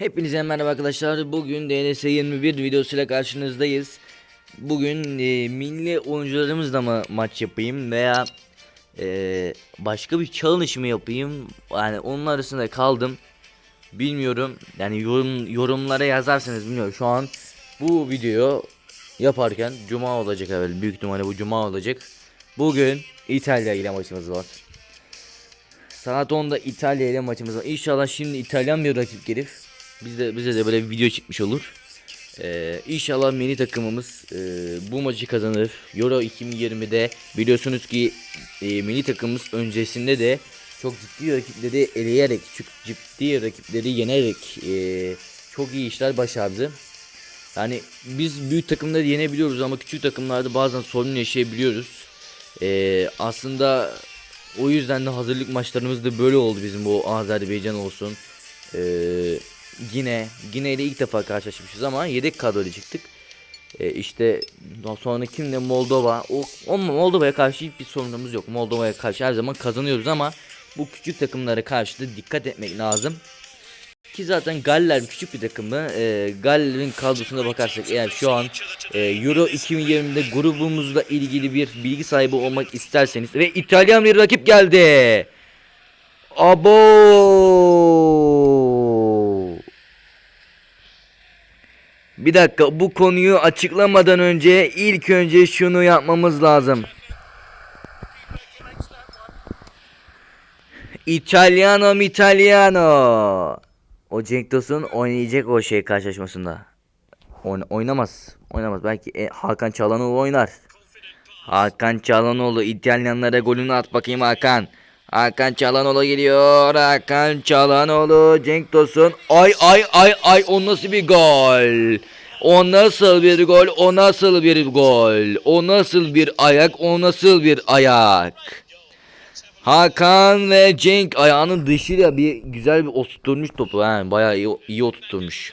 Hepinize merhaba arkadaşlar. Bugün DNS 21 videosuyla karşınızdayız. Bugün e, milli oyuncularımızla mı maç yapayım veya e, başka bir challenge mı yapayım? Yani onun arasında kaldım. Bilmiyorum. Yani yorum yorumlara yazarsanız bilmiyorum. Şu an bu video yaparken cuma olacak evet. Büyük ihtimalle bu cuma olacak. Bugün İtalya ile maçımız var. Saat 10'da İtalya ile maçımız var. İnşallah şimdi İtalyan bir rakip gelir. Biz de bize de böyle bir video çıkmış olur. Ee, inşallah milli takımımız e, bu maçı kazanır. Euro 2020'de biliyorsunuz ki e, milli takımımız öncesinde de çok ciddi rakipleri eleyerek, çok ciddi rakipleri yenerek e, çok iyi işler başardı. Yani biz büyük takımları yenebiliyoruz ama küçük takımlarda bazen sorun yaşayabiliyoruz. Ee, aslında o yüzden de hazırlık maçlarımız da böyle oldu bizim bu Azerbaycan olsun. Ee, yine Gine ile ilk defa karşılaşmışız ama yedek kadroyla çıktık. Ee, işte sonra kimle Moldova o, o Moldova'ya karşı hiçbir sorunumuz yok. Moldova'ya karşı her zaman kazanıyoruz ama bu küçük takımlara karşı da dikkat etmek lazım. Ki zaten Galler küçük bir takımı. E, Galler'in kadrosuna bakarsak eğer şu an e, Euro 2020'de grubumuzla ilgili bir bilgi sahibi olmak isterseniz ve İtalyan bir rakip geldi. Abo. Bir dakika bu konuyu açıklamadan önce ilk önce şunu yapmamız lazım. İtalyano Italiano. O Cenk Tosun oynayacak o şey karşılaşmasında. Oyn oynamaz. Oynamaz. Belki e, Hakan Çalhanoğlu oynar. Hakan Çalhanoğlu İtalyanlara golünü at bakayım Hakan. Hakan Çalhanoğlu geliyor. Hakan Çalhanoğlu Cenk Tosun. Ay ay ay ay o nasıl bir gol? O nasıl bir gol? O nasıl bir gol? O nasıl bir ayak? O nasıl bir ayak? Hakan ve Cenk ayağının dışıyla bir güzel bir oturtmuş topu. Ha, bayağı iyi, iyi oturtmuş.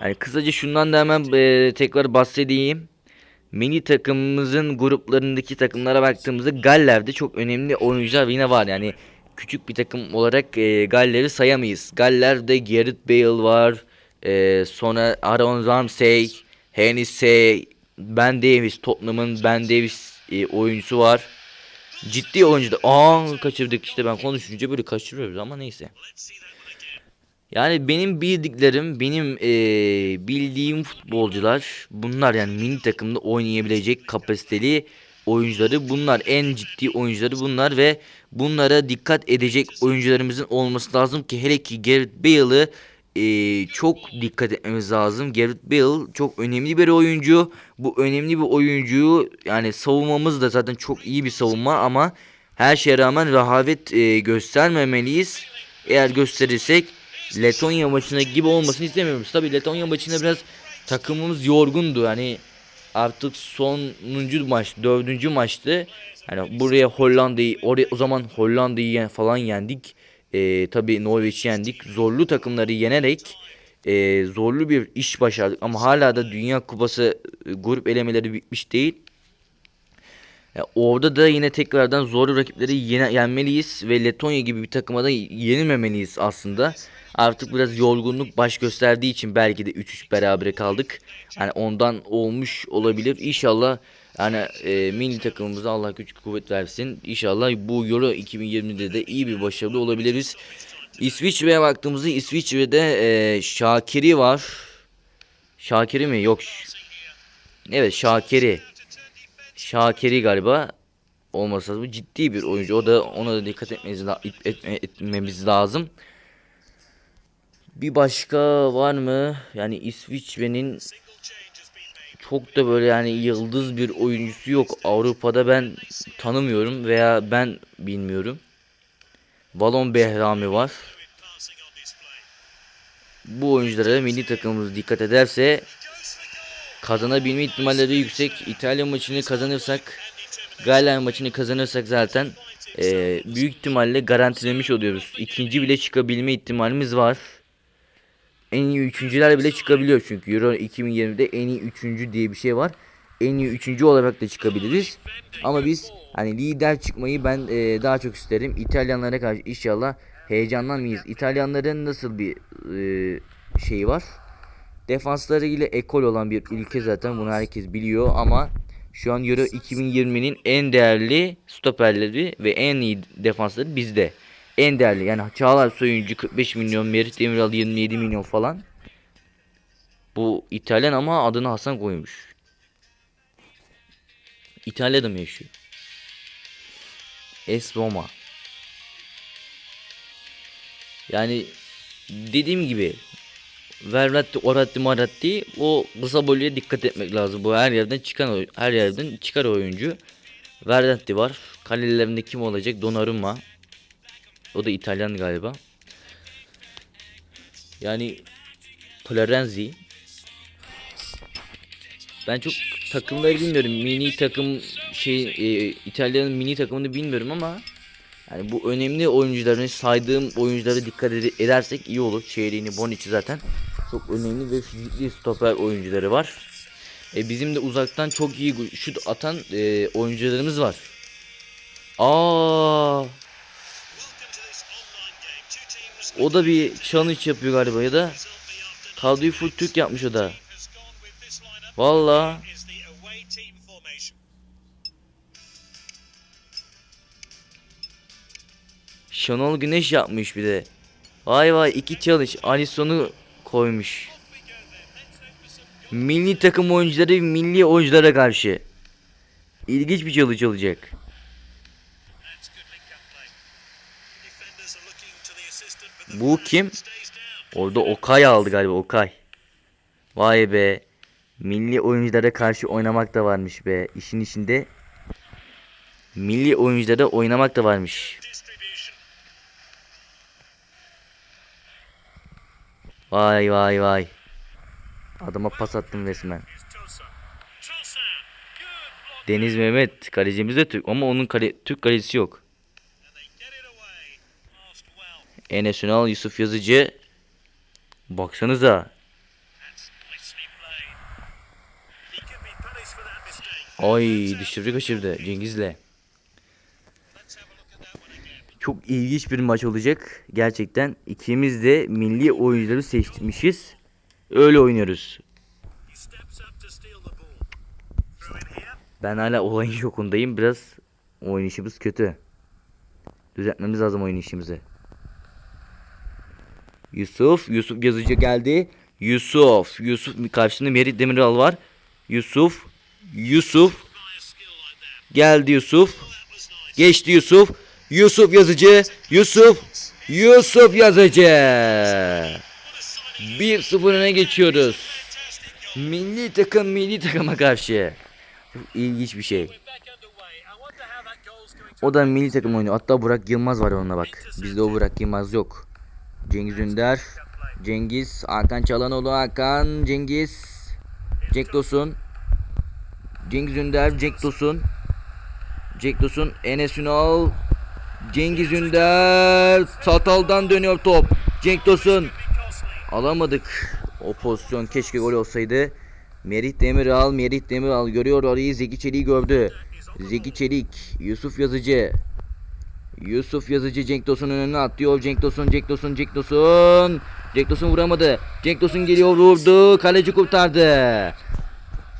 Yani kısaca şundan da hemen e, tekrar bahsedeyim. Mini takımımızın gruplarındaki takımlara baktığımızda Galler'de çok önemli oyuncular yine var. Yani küçük bir takım olarak e, Galler'i sayamayız. Galler'de Gareth Bale var. E, sonra Aaron Ramsey, Hennessy, Ben Davis, Tottenham'ın Ben Davis e, oyuncusu var. Ciddi oyuncu da. Aa kaçırdık işte ben konuşunca böyle kaçırıyoruz ama neyse. Yani benim bildiklerim, benim eee, bildiğim futbolcular bunlar yani mini takımda oynayabilecek kapasiteli oyuncuları bunlar. En ciddi oyuncuları bunlar ve bunlara dikkat edecek oyuncularımızın olması lazım ki hele ki Gareth Bale'ı eee, çok dikkat etmemiz lazım. Gareth Bale çok önemli bir oyuncu. Bu önemli bir oyuncuyu yani savunmamız da zaten çok iyi bir savunma ama her şeye rağmen rehavet eee, göstermemeliyiz. Eğer gösterirsek Letonya maçına gibi olmasını istemiyoruz. Tabi Letonya maçında biraz takımımız yorgundu. Hani artık sonuncu maç, dördüncü maçtı. Hani buraya Hollanda'yı, oraya o zaman Hollanda'yı falan yendik. Ee, tabi Norveç'i yendik. Zorlu takımları yenerek ee, zorlu bir iş başardık. Ama hala da Dünya Kupası e, grup elemeleri bitmiş değil. Ya orada da yine tekrardan zorlu rakipleri yene, yenmeliyiz ve Letonya gibi bir takıma da yenilmemeliyiz aslında. Artık biraz yorgunluk baş gösterdiği için belki de 3-3 berabere kaldık. Yani ondan olmuş olabilir. İnşallah yani e, milli takımımıza Allah güç kuvvet versin. İnşallah bu Euro 2020'de de iyi bir başarılı olabiliriz. İsviçre'ye baktığımızda İsviçre'de e, Şakiri var. Şakiri mi? Yok. Evet Şakiri. Şakiri galiba olmasa lazım. Ciddi bir oyuncu. O da ona da dikkat etmemiz, etmemiz lazım. Bir başka var mı? Yani İsviçre'nin çok da böyle yani yıldız bir oyuncusu yok. Avrupa'da ben tanımıyorum veya ben bilmiyorum. Balon Behrami var. Bu oyunculara milli takımımız dikkat ederse kazanabilme ihtimalleri yüksek. İtalya maçını kazanırsak, Galler maçını kazanırsak zaten eee, büyük ihtimalle garantilemiş oluyoruz. İkinci bile çıkabilme ihtimalimiz var. En iyi üçüncüler bile çıkabiliyor çünkü Euro 2020'de en iyi üçüncü diye bir şey var. en iyi üçüncü olarak da çıkabiliriz. Ama biz hani lider çıkmayı ben e, daha çok isterim. İtalyanlara karşı inşallah heyecanlanmayız. İtalyanların nasıl bir e, şeyi var? Defansları ile ekol olan bir ülke zaten bunu herkes biliyor ama şu an Euro 2020'nin en değerli stoperleri ve en iyi defansları bizde. En değerli yani Çağlar Soyuncu 45 milyon, Merit Demiral 27 milyon falan. Bu İtalyan ama adını Hasan koymuş. İtalya'da mı yaşıyor? Es Roma. Yani dediğim gibi Verratti, Oratti, Maratti o kısa boyluya dikkat etmek lazım. Bu her yerden çıkan her yerden çıkar oyuncu. Verratti var. Kalelerinde kim olacak? Donnarumma. O da İtalyan galiba. Yani Florenzi. Ben çok takımları bilmiyorum. Mini takım şey e, İtalya'nın mini takımını bilmiyorum ama yani bu önemli oyuncuların saydığım oyunculara dikkat ede- edersek iyi olur. Çeyreğini Bonucci zaten çok önemli ve fizikli stoper oyuncuları var. E, bizim de uzaktan çok iyi şut atan e, oyuncularımız var. Aa, o da bir challenge yapıyor galiba ya da kadroyu full Türk yapmış o da. Valla Şenol Güneş yapmış bir de. Vay vay iki challenge. Alisson'u koymuş. Milli takım oyuncuları milli oyunculara karşı. İlginç bir challenge olacak. Bu kim? Orada Okay aldı galiba Okay. Vay be. Milli oyunculara karşı oynamak da varmış be. İşin içinde milli oyunculara oynamak da varmış. Vay vay vay. Adama pas attım resmen. Deniz Mehmet kalecimiz de Türk ama onun kale, Türk kalecisi yok. Enes Ünal, Yusuf Yazıcı. Baksanıza. Ay düşürdü kaçırdı Cengiz'le. Çok ilginç bir maç olacak. Gerçekten ikimiz de milli oyuncuları seçmişiz. Öyle oynuyoruz. Ben hala olayın şokundayım. Biraz oynayışımız kötü. Düzeltmemiz lazım oynayışımızı. Yusuf, Yusuf yazıcı geldi. Yusuf, Yusuf karşısında Merit Demiral var. Yusuf, Yusuf. Geldi Yusuf. Geçti Yusuf. Yusuf yazıcı. Yusuf. Yusuf yazıcı. 1-0 öne geçiyoruz. Milli takım milli takıma karşı. Çok ilginç bir şey. O da milli takım oynuyor. Hatta Burak Yılmaz var onunla bak. Bizde o Burak Yılmaz yok. Cengiz Ünder. Cengiz. Hakan Çalanoğlu. Hakan. Cengiz. Cenk Tosun. Cengiz Ünder. Cenk Tosun. Cenk Tosun. Enes Ünal. Cengiz Ünder. Satal'dan dönüyor top. Cenk Tosun. Alamadık. O pozisyon keşke gol olsaydı. Merih Demiral, Merih Demiral görüyor orayı. Zeki Çelik'i gördü. Zeki Çelik, Yusuf Yazıcı. Yusuf Yazıcı Cenk Tosun'un önüne atlıyor. Cenk Tosun, Cenk Tosun, Cenk Tosun. Cenk Tosun vuramadı. Cenk Tosun geliyor vurdu. Kaleci kurtardı.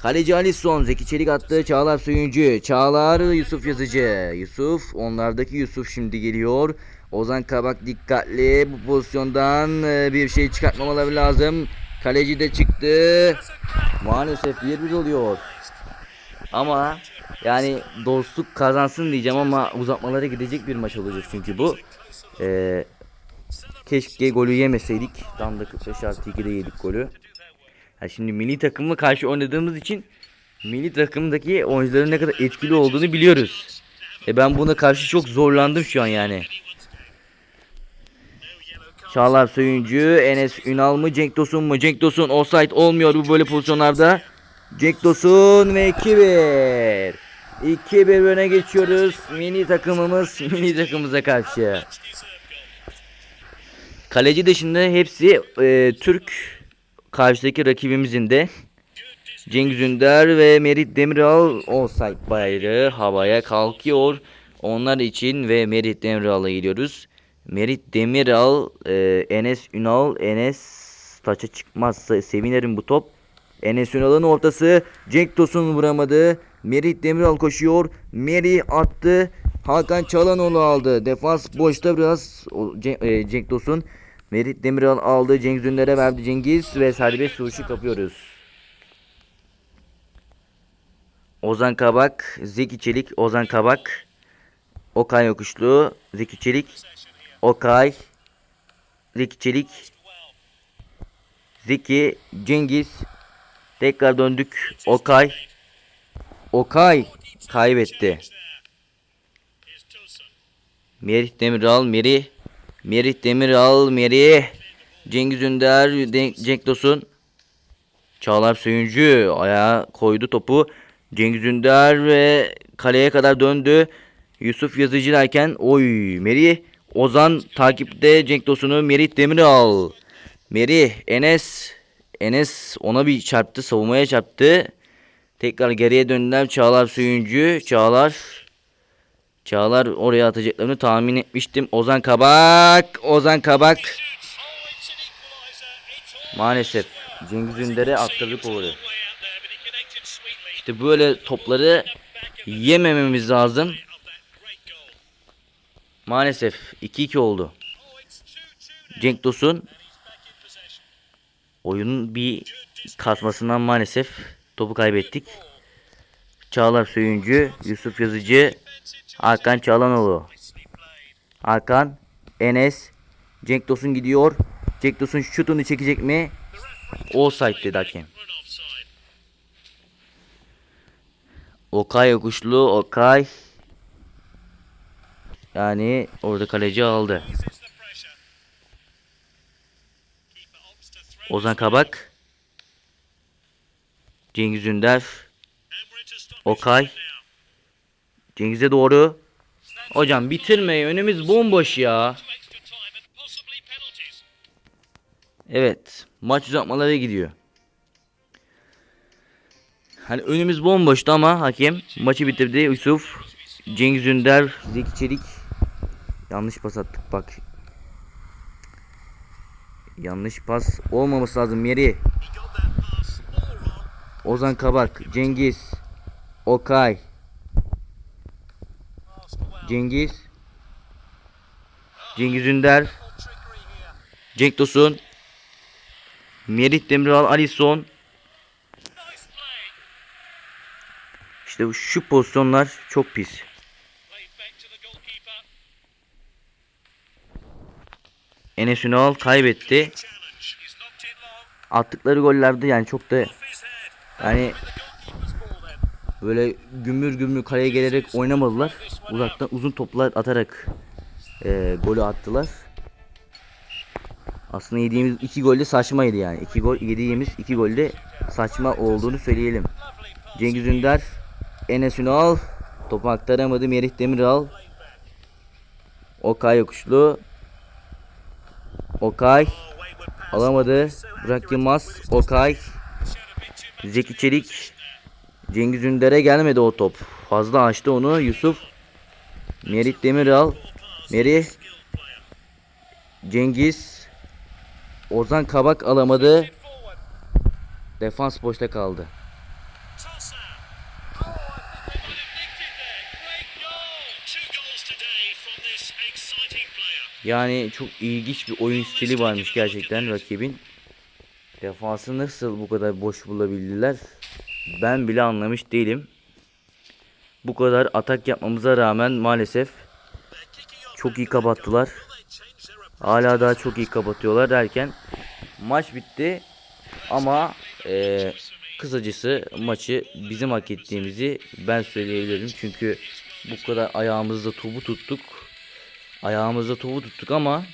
Kaleci Alisson. Zeki Çelik attı. Çağlar Söyüncü. Çağlar Yusuf Yazıcı. Yusuf. Onlardaki Yusuf şimdi geliyor. Ozan Kabak dikkatli. Bu pozisyondan e, bir şey çıkartmamaları lazım. Kaleci de çıktı. Maalesef 1-1 oluyor. Ama yani dostluk kazansın diyeceğim ama uzatmalara gidecek bir maç olacak çünkü bu. Ee, keşke golü yemeseydik. Tam da 45 artı 2'de yedik golü. Ha şimdi milli takımla karşı oynadığımız için milli takımdaki oyuncuların ne kadar etkili olduğunu biliyoruz. E ben buna karşı çok zorlandım şu an yani. Çağlar Söyüncü, Enes Ünal mı, Cenk Tosun mu? Cenk Tosun offside olmuyor bu böyle pozisyonlarda. Cenk Tosun ve 2-1. 2-1 öne geçiyoruz. Mini takımımız mini takımımıza karşı. Kaleci dışında hepsi e, Türk karşıdaki rakibimizin de. Cengiz Ünder ve Merit Demiral offside bayrağı havaya kalkıyor. Onlar için ve Merit Demiral'a gidiyoruz. Merit Demiral, e, Enes Ünal, Enes taça çıkmazsa sevinirim bu top. Enes Ünal'ın ortası. Cenk Tosun vuramadı. Merit Demiral koşuyor. Meri attı. Hakan Çalanoğlu aldı. Defans boşta biraz e, Cenk Tosun. Merit Demiral aldı. Cengiz Ünder'e verdi Cengiz ve serbest vuruşu kapıyoruz. Ozan Kabak, Zeki Çelik, Ozan Kabak, Okay Yokuşlu, Zeki Çelik, Okay, Zeki Çelik, Zeki, Cengiz, tekrar döndük, Okay, Okay kaybetti. Merih Demiral, Meri, Merih Demiral, Meri, Cengiz Ünder, Cenk Tosun, Çağlar Söyüncü ayağa koydu topu. Cengiz Ünder ve kaleye kadar döndü. Yusuf Yazıcı derken oy Meri Ozan takipte Cenk Tosun'u Merih Demiral. Meri Enes Enes ona bir çarptı savunmaya çarptı. Tekrar geriye döndüler Çağlar Söyüncü. Çağlar Çağlar oraya atacaklarını tahmin etmiştim. Ozan Kabak. Ozan Kabak. Maalesef Cengiz Ünder'e attırdık oğlu. İşte böyle topları yemememiz lazım. Maalesef 2-2 oldu. Cenk Tosun oyunun bir kasmasından maalesef topu kaybettik. Çağlar Söyüncü, Yusuf Yazıcı, Hakan Çalanoğlu. Hakan, Enes, Cenk Tosun gidiyor. Cenk Tosun şutunu çekecek mi? Offside dedi hakem. Okay yokuşlu Okay. Yani orada kaleci aldı. Ozan Kabak. Cengiz Ünder. Okay. Cengiz'e doğru. Hocam bitirmeyi önümüz bomboş ya. Evet. Maç uzatmalara gidiyor. Hani önümüz bomboştu ama hakem maçı bitirdi. Yusuf, Cengiz Ünder, Zeki Çelik. Yanlış pas attık bak. Yanlış pas olmaması lazım yeri. Ozan Kabak, Cengiz, Okay, Cengiz, Cengiz Ünder, Cenk Tosun, Merih Demiral, Alisson. İşte şu pozisyonlar çok pis. Enes Ünal kaybetti. Attıkları gollerde yani çok da yani böyle gümür gümür kaleye gelerek oynamadılar. Uzaktan uzun toplar atarak eee golü attılar. Aslında yediğimiz iki gol de saçmaydı yani. İki gol yediğimiz iki gol de saçma olduğunu söyleyelim. Cengiz Ünder, Enes Ünal topu aktaramadı. Merih Demiral, Okay Yokuşlu, Okay alamadı. Burak Yılmaz, Okay, Zeki Çelik, Cengiz Ünder'e gelmedi o top. Fazla açtı onu Yusuf. Merih Demiral, Merih, Cengiz, Ozan Kabak alamadı. Defans boşta kaldı. Yani çok ilginç bir oyun stili varmış gerçekten rakibin. Defansı nasıl bu kadar boş bulabildiler? Ben bile anlamış değilim. Bu kadar atak yapmamıza rağmen maalesef çok iyi kapattılar. Hala daha çok iyi kapatıyorlar derken maç bitti ama eee kısacası maçı bizim hak ettiğimizi ben söyleyebilirim. Çünkü bu kadar ayağımızda topu tuttuk. Ayağımızda topu tuttuk ama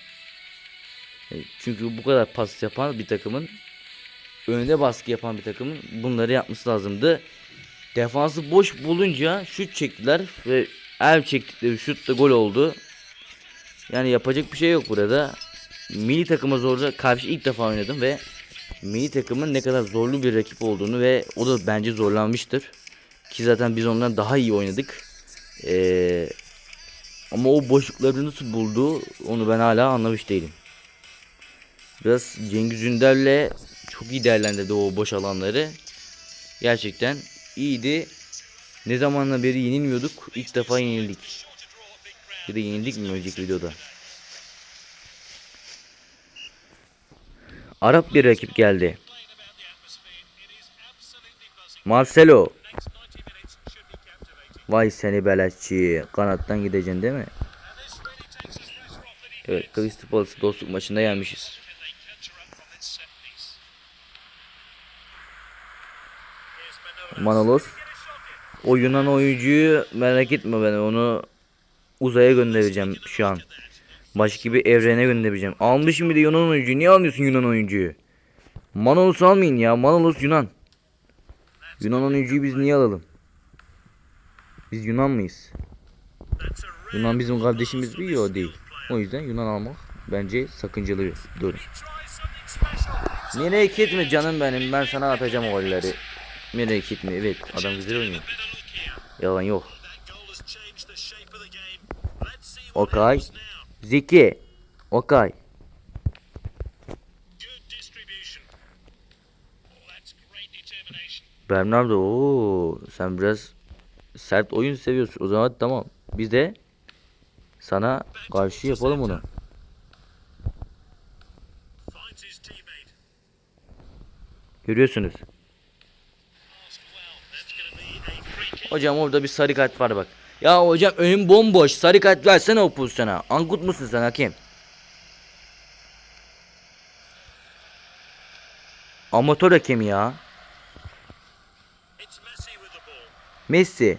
e, çünkü bu kadar pas yapan bir takımın önde baskı yapan bir takımın bunları yapması lazımdı. Defansı boş bulunca şut çektiler ve el çektikleri şut da gol oldu. Yani yapacak bir şey yok burada. Milli takıma zorda karşı ilk defa oynadım ve Milli takımın ne kadar zorlu bir rakip olduğunu ve o da bence zorlanmıştır. Ki zaten biz ondan daha iyi oynadık. Ee, ama o boşlukları nasıl buldu onu ben hala anlamış değilim. Biraz Cengiz Ünder'le çok iyi değerlendirdi o boş alanları. Gerçekten iyiydi. Ne zamanla beri yenilmiyorduk. İlk defa yenildik. Ya da yenildik mi önceki videoda? Arap bir rakip geldi. Marcelo. Vay seni beleşçi. Kanattan gideceksin değil mi? Evet Crystal Palace dostluk maçında yenmişiz. Manolos. O Yunan oyuncuyu merak etme ben onu uzaya göndereceğim şu an. Başka bir evrene göndereceğim. Almışım bir de Yunan oyuncuyu. Niye almıyorsun Yunan oyuncuyu? Manolos almayın ya. Manolos Yunan. Yunan oyuncuyu biz niye alalım? Biz Yunan mıyız? Yunan bizim kardeşimiz değil o değil. O yüzden Yunan almak bence sakıncalı bir durum. Merak etme canım benim ben sana atacağım o golleri. Merak etme evet adam güzel oynuyor. Yalan yok. Okay. Zeki. Okay. Bernardo ooo sen biraz sert oyun seviyorsun. O zaman tamam. Biz de sana karşı yapalım onu. Görüyorsunuz. Hocam orada bir sarı kart var bak. Ya hocam önüm bomboş. Sarı kart versene o pozisyona. Ankut musun sen hakem? Amatör hakem ya. Messi.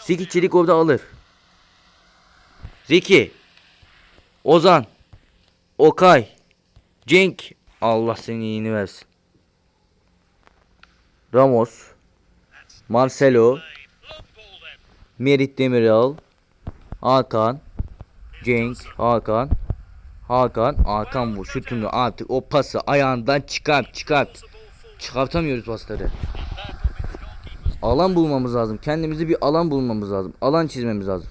Zeki Çelik orada alır. Zeki. Ozan. Okay. Cenk. Allah senin iyiliğini versin. Ramos. Marcelo. Merit Demiral. Hakan. Cenk. Hakan. Hakan. Hakan bu şutunu artık o pası ayağından çıkart çıkart. Çıkartamıyoruz pasları. Alan bulmamız lazım. Kendimize bir alan bulmamız lazım. Alan çizmemiz lazım.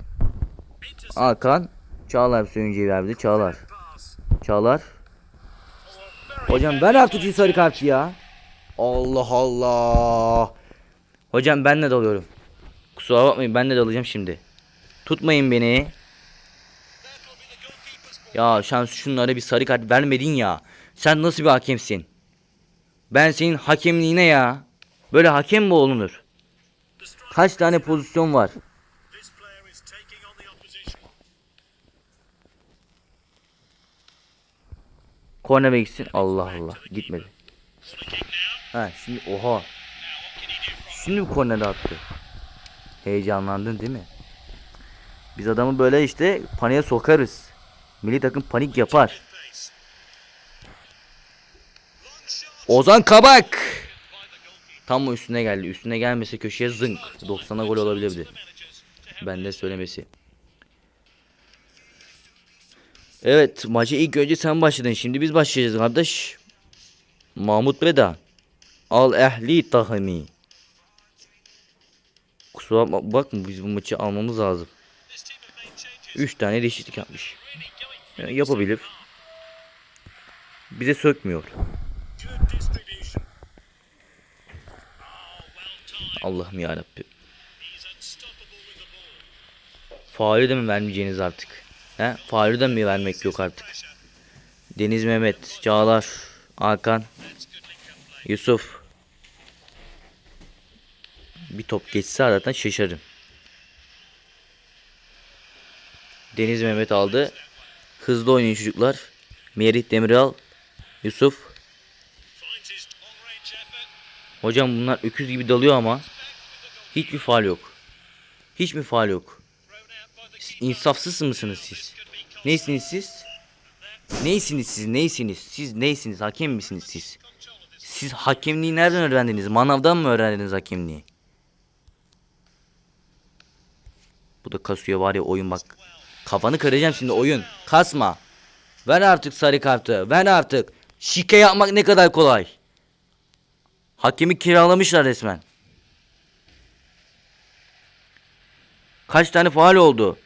Hakan. Çağlar oyuncuyu verdi. Çağlar. Çağlar. Hocam ver artık şu sarı kartı ya. Allah Allah. Hocam ben de dalıyorum. Kusura bakmayın ben de dalacağım şimdi. Tutmayın beni. Ya sen şunlara bir sarı kart vermedin ya. Sen nasıl bir hakemsin? Ben senin hakemliğine ya. Böyle hakem mi olunur? Kaç tane pozisyon var? Korneme gitsin. Allah Allah. Gitmedi. Ha şimdi oha. Şimdi bir kornere attı. Heyecanlandın değil mi? Biz adamı böyle işte paniğe sokarız. Milli takım panik yapar. Ozan Kabak. Tam üstüne geldi. Üstüne gelmese köşeye zınk. 90'a gol olabilirdi. Ben de söylemesi. Evet maçı ilk önce sen başladın. Şimdi biz başlayacağız kardeş. Mahmut Beda. Al ehli tahmi. Kusura bakma bakma biz bu maçı almamız lazım. 3 tane değişiklik yapmış. Yani yapabilir. Bize sökmüyor. Allah'ım yarabbim. Faulü de mi vermeyeceğiniz artık? He? Faulü de mi vermek yok artık? Deniz Mehmet, Çağlar, Hakan, Yusuf. Bir top geçse zaten şaşarım. Deniz Mehmet aldı. Hızlı oynayın çocuklar. Merih Demiral, Yusuf. Hocam bunlar öküz gibi dalıyor ama hiçbir faal yok. Hiçbir faal yok. İnsafsız mısınız siz? Neysiniz siz? Neysiniz siz? Neysiniz? Siz neysiniz? Hakem misiniz siz? Siz hakemliği nereden öğrendiniz? Manavdan mı öğrendiniz hakemliği? Bu da kasıyor var ya oyun bak. Kafanı kıracağım şimdi oyun. Kasma. Ver artık sarı kartı. Ver artık. Şike yapmak ne kadar kolay. Hakemi kiralamışlar resmen. Kaç tane faal oldu?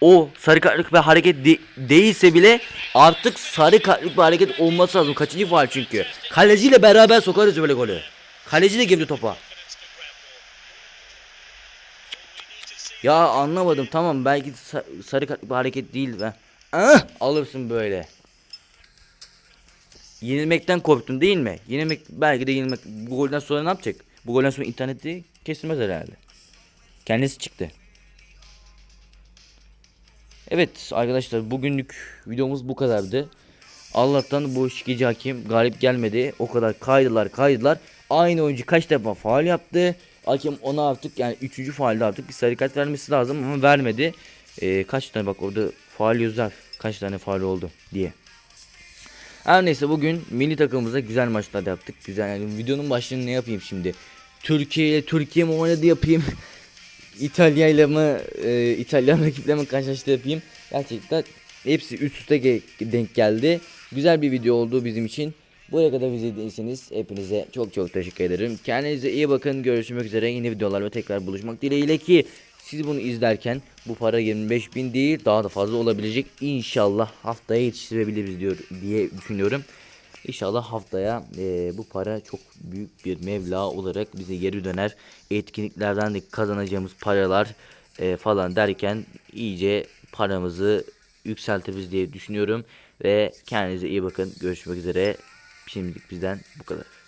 O sarı kartlık bir hareket de- değilse bile artık sarı kartlık bir hareket olması lazım. Kaçıncı faal çünkü. Kaleciyle beraber sokarız böyle golü. Kaleci de girdi topa. Ya anlamadım tamam belki sa- sarı kartlık bir hareket değil be. Ah, alırsın böyle. Yenilmekten korktun değil mi? Yenilmek belki de yenilmek. Bu golden sonra ne yapacak? Bu golden sonra interneti kesilmez herhalde. Kendisi çıktı. Evet arkadaşlar bugünlük videomuz bu kadardı. Allah'tan bu şikeci hakim galip gelmedi. O kadar kaydılar kaydılar. Aynı oyuncu kaç defa faal yaptı. Hakem ona artık yani 3. faalde artık bir sarı kart vermesi lazım ama vermedi. Ee, kaç tane bak orada faal yazar. Kaç tane faal oldu diye. Her neyse bugün milli takımımıza güzel maçlar yaptık. Güzel yani videonun başlığını ne yapayım şimdi? Türkiye ile Türkiye mi oynadı yapayım? İtalya ile mi e, İtalyan rakiple mi karşılaştı yapayım? Gerçekten hepsi üst üste denk geldi. Güzel bir video oldu bizim için. Buraya kadar izlediyseniz hepinize çok çok teşekkür ederim. Kendinize iyi bakın. Görüşmek üzere yeni videolarla tekrar buluşmak dileğiyle ki siz bunu izlerken bu para 25 bin değil daha da fazla olabilecek. İnşallah haftaya yetiştirebiliriz diyor diye düşünüyorum. İnşallah haftaya e, bu para çok büyük bir meblağ olarak bize geri döner. Etkinliklerden de kazanacağımız paralar e, falan derken iyice paramızı yükseltiriz diye düşünüyorum. Ve kendinize iyi bakın. Görüşmek üzere. Şimdilik bizden bu kadar.